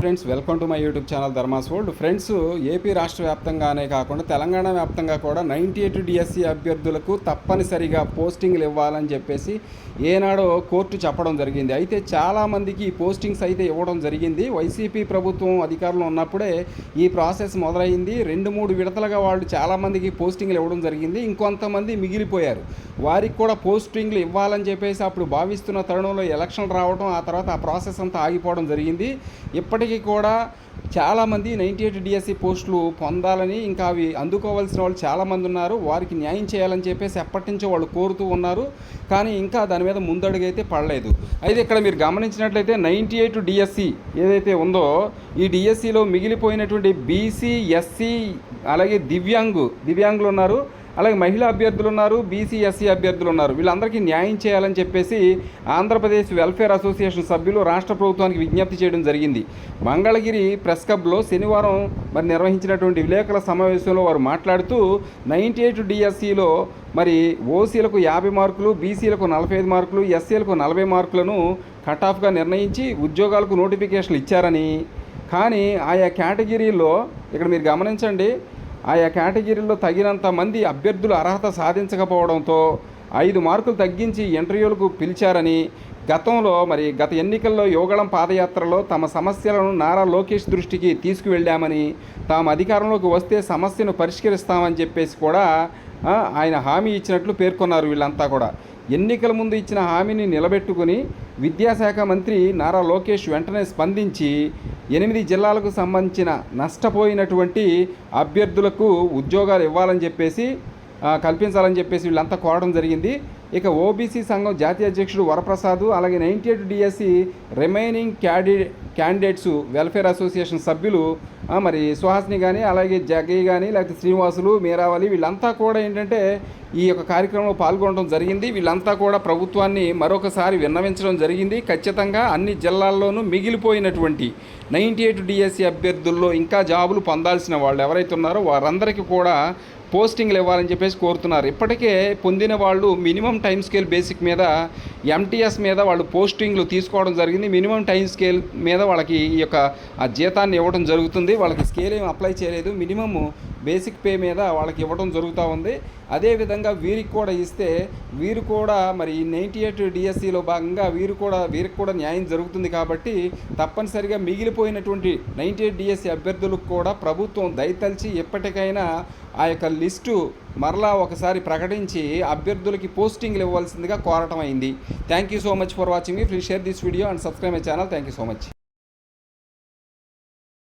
Friends welcome to my YouTube channel Dharma's world. Friends AP రాష్ట్ర వ్యాప్తంగానే కాకుండా తెలంగాణ వ్యాప్తంగా కూడా నైంటీ ఎయిట్ డిఎస్సి అభ్యర్థులకు తప్పనిసరిగా పోస్టింగ్లు ఇవ్వాలని చెప్పేసి ఏనాడో కోర్టు చెప్పడం జరిగింది. అయితే చాలామందికి ఈ పోస్టింగ్స్ అయితే ఇవ్వడం జరిగింది. వైసీపీ ప్రభుత్వం అధికారంలో ఉన్నప్పుడే ఈ ప్రాసెస్ మొదలైంది. రెండు మూడు విడతలుగా వాళ్ళు చాలామందికి పోస్టింగ్లు ఇవ్వడం జరిగింది. ఇంకొంతమంది మిగిలిపోయారు. వారికి కూడా పోస్టింగ్లు ఇవ్వాలని చెప్పేసి అప్పుడు భావిస్తున్న తరుణంలో ఎలక్షన్ రావడం ఆ తర్వాత ఆ ప్రాసెస్ అంతా ఆగిపోవడం జరిగింది. ఇప్పటికీ కూడా చాలామంది నైంటీ ఎయిట్ డిఎస్సి పోస్టులు పొందాలని ఇంకా అవి అందుకోవాల్సిన వాళ్ళు చాలామంది ఉన్నారు. వారికి న్యాయం చేయాలని చెప్పేసి ఎప్పటి నుంచో వాళ్ళు కోరుతూ ఉన్నారు. కానీ ఇంకా దాని మీద ముందడుగైతే పడలేదు. అయితే ఇక్కడ మీరు గమనించినట్లయితే నైంటీ ఎయిట్ డిఎస్సి ఏదైతే ఉందో ఈ డిఎస్సిలో మిగిలిపోయినటువంటి బీసీ ఎస్సీ అలాగే దివ్యాంగు దివ్యాంగులు ఉన్నారు. అలాగే మహిళా అభ్యర్థులు ఉన్నారు బీసీ ఎస్సీ అభ్యర్థులు ఉన్నారు. వీళ్ళందరికీ న్యాయం చేయాలని చెప్పేసి ఆంధ్రప్రదేశ్ వెల్ఫేర్ అసోసియేషన్ సభ్యులు రాష్ట్ర ప్రభుత్వానికి విజ్ఞప్తి చేయడం జరిగింది. మంగళగిరి ప్రెస్ క్లబ్లో శనివారం మరి నిర్వహించినటువంటి విలేకరుల సమావేశంలో వారు మాట్లాడుతూ నైంటీ ఎయిట్ డిఎస్సిలో మరి ఓసీలకు యాభై మార్కులు బీసీలకు నలభై ఐదు మార్కులు ఎస్సీలకు నలభై మార్కులను కట్ ఆఫ్గా నిర్ణయించి ఉద్యోగాలకు నోటిఫికేషన్లు ఇచ్చారని. కానీ ఆయా కేటగిరీలో ఇక్కడ మీరు గమనించండి ఆయా కేటగిరీల్లో తగినంత మంది అభ్యర్థులు అర్హత సాధించకపోవడంతో ఐదు మార్కులు తగ్గించి ఇంటర్వ్యూలకు పిలిచారని గతంలో మరి గత ఎన్నికల్లో యోగళం పాదయాత్రలో తమ సమస్యలను నారా లోకేష్ దృష్టికి తీసుకువెళ్ళామని తాము అధికారంలోకి వస్తే సమస్యను పరిష్కరిస్తామని చెప్పేసి కూడా ఆయన హామీ ఇచ్చినట్లు పేర్కొన్నారు వీళ్ళంతా కూడా. ఎన్నికల ముందు ఇచ్చిన హామీని నిలబెట్టుకుని విద్యాశాఖ మంత్రి నారా లోకేష్ వెంటనే స్పందించి ఎనిమిది జిల్లాలకు సంబంధించిన నష్టపోయినటువంటి అభ్యర్థులకు ఉద్యోగాలు ఇవ్వాలని చెప్పేసి కల్పించాలని చెప్పేసి వీళ్ళంతా కోరడం జరిగింది. ఇక ఓబీసీ సంఘం జాతీయ అధ్యక్షుడు వరప్రసాద్ అలాగే నైంటీ ఎయిట్ డిఎస్సి రిమైనింగ్ క్యాడి క్యాండిడేట్స్ వెల్ఫేర్ అసోసియేషన్ సభ్యులు మరి సుహాసిని కానీ అలాగే జగయ్య కానీ లేకపోతే శ్రీనివాసులు మీరావళి వీళ్ళంతా కూడా ఏంటంటే ఈ యొక్క కార్యక్రమంలో పాల్గొనడం జరిగింది. వీళ్ళంతా కూడా ప్రభుత్వాన్ని మరొకసారి విన్నవించడం జరిగింది. ఖచ్చితంగా అన్ని జిల్లాల్లోనూ మిగిలిపోయినటువంటి నైంటీ ఎయిట్ డిఎస్సి అభ్యర్థుల్లో ఇంకా జాబులు పొందాల్సిన వాళ్ళు ఎవరైతే ఉన్నారో వారందరికీ కూడా పోస్టింగ్లు ఇవ్వాలని చెప్పేసి కోరుతున్నారు. ఇప్పటికే పొందిన వాళ్ళు మినిమం టైం స్కేల్ బేసిక్ మీద ఎంటీఎస్ మీద వాళ్ళు పోస్టింగ్లు తీసుకోవడం జరిగింది. మినిమం టైం స్కేల్ మీద వాళ్ళకి ఈ యొక్క ఆ జీతాన్ని ఇవ్వడం జరుగుతుంది. వాళ్ళకి స్కేల్ ఏం అప్లై చేయలేదు. మినిమము బేసిక్ పే మీద వాళ్ళకి ఇవ్వడం జరుగుతూ ఉంది. అదేవిధంగా వీరికి కూడా ఇస్తే వీరు కూడా మరి నైంటీ ఎయిట్ డిఎస్సిలో భాగంగా వీరు కూడా వీరికి కూడా న్యాయం జరుగుతుంది కాబట్టి తప్పనిసరిగా మిగిలిపోయినటువంటి నైంటీ ఎయిట్ డిఎస్సి అభ్యర్థులకు కూడా ప్రభుత్వం దయతలిచి ఎప్పటికైనా ఆ యొక్క లిస్టు మరలా ఒకసారి ప్రకటించి అభ్యర్థులకి పోస్టింగ్లు ఇవ్వాల్సిందిగా కోరటం అయింది. Thank you so much for watching please share this video and subscribe my channel thank you so much